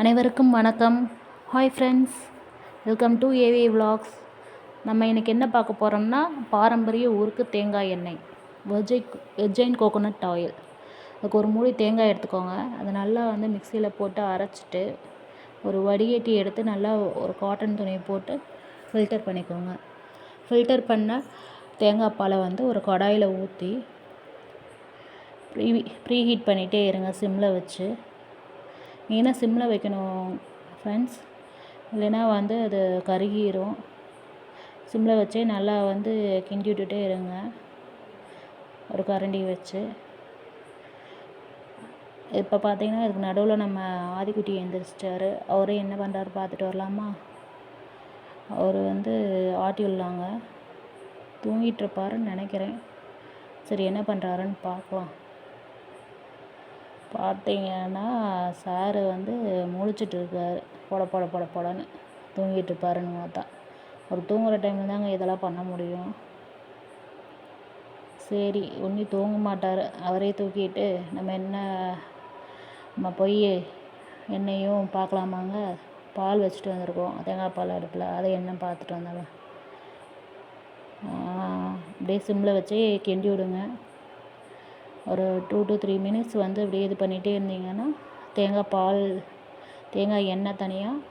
அனைவருக்கும் வணக்கம். Hi friends welcome to AV vlogs. நம்ம இன்றைக்கி என்ன பார்க்க போகிறோம்னா பாரம்பரிய ஊருக்கு தேங்காய் எண்ணெய். வெஜ்ஜை வெஜ்ஜைன் கோகோனட் ஆயில் அதுக்கு ஒரு மூடி தேங்காய் எடுத்துக்கோங்க. அதை நல்லா வந்து மிக்சியில் போட்டு அரைச்சிட்டு ஒரு வடிகட்டி எடுத்து நல்லா ஒரு காட்டன் துணியை போட்டு ஃபில்டர் பண்ணிக்கோங்க. ஃபில்டர் பண்ண தேங்காய் பாலை வந்து ஒரு கடாயில் ஊற்றி ப்ரீ ப்ரீ ஹீட் பண்ணிகிட்டே இருங்க சிம்மில் வச்சு. மெயினாக சிம்மில் வைக்கணும் ஃப்ரெண்ட்ஸ் இல்லைன்னா வந்து அது கருகிரும். சிம்மில் வச்சே நல்லா வந்து கிண்டி விட்டுட்டே இருங்க. ஒரு கரண்டி வச்சு. இப்போ பார்த்தீங்கன்னா இதுக்கு நடுவில் நம்ம ஆதிக்குட்டி எழுந்திரிச்சிட்டாரு அவரே என்ன பண்ணுறாரு பார்த்துட்டு வரலாமா? அவர் வந்து ஆட்டி விடலாங்க தூங்கிட்டு இருப்பாருன்னு நினைக்கிறேன். சரி என்ன பண்ணுறாருன்னு பார்க்கலாம் பார்த்தீங்கன்னா சாரு வந்து முழிச்சிட்டு இருக்காரு பொட பொட பொட பொடன்னு தூங்கிட்டு இருப்பாருன்னு பார்த்தா. அவர் தூங்குகிற டைமில் தாங்க இதெல்லாம் பண்ண முடியும். சரி ஒன்றி தூங்க மாட்டார். அவரே தூக்கிட்டு நம்ம என்ன நம்ம போய் எண்ணெயும் பார்க்கலாமாங்க? பால் வச்சுட்டு வந்திருக்கோம். தேங்காய் பால் அடுப்பில். அதை என்ன பார்த்துட்டு வந்தாங்க? அப்படியே சிம்மில் வச்சு கிண்டி விடுங்க. ஒரு டூ டு த்ரீ மினிட்ஸ் வந்து அப்படியே இது பண்ணிகிட்டே இருந்தீங்கன்னா தேங்காய் பால் தேங்காய் எண்ணெய் தனியாக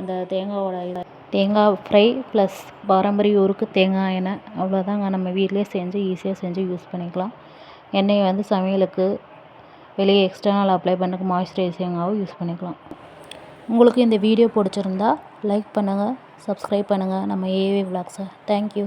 அந்த தேங்காவோட இதை தேங்காய் ஃப்ரை ப்ளஸ் பாரம்பரிய ஊருக்கு தேங்காய் எண்ணெய் அவ்வளோதாங்க நம்ம வீட்டிலே செஞ்சு ஈஸியாக செஞ்சு யூஸ் பண்ணிக்கலாம். எண்ணெயை வந்து சமையலுக்கு வெளியே எக்ஸ்டர்னல் அப்ளை பண்ணக்கு மாய்ஸ்சரைசிங்காகவும் யூஸ் பண்ணிக்கலாம். உங்களுக்கு இந்த வீடியோ பிடிச்சிருந்தா லைக் பண்ணுங்கள் சப்ஸ்கிரைப் பண்ணுங்கள் நம்ம ஏவி விளாக்ஸை தேங்க்யூ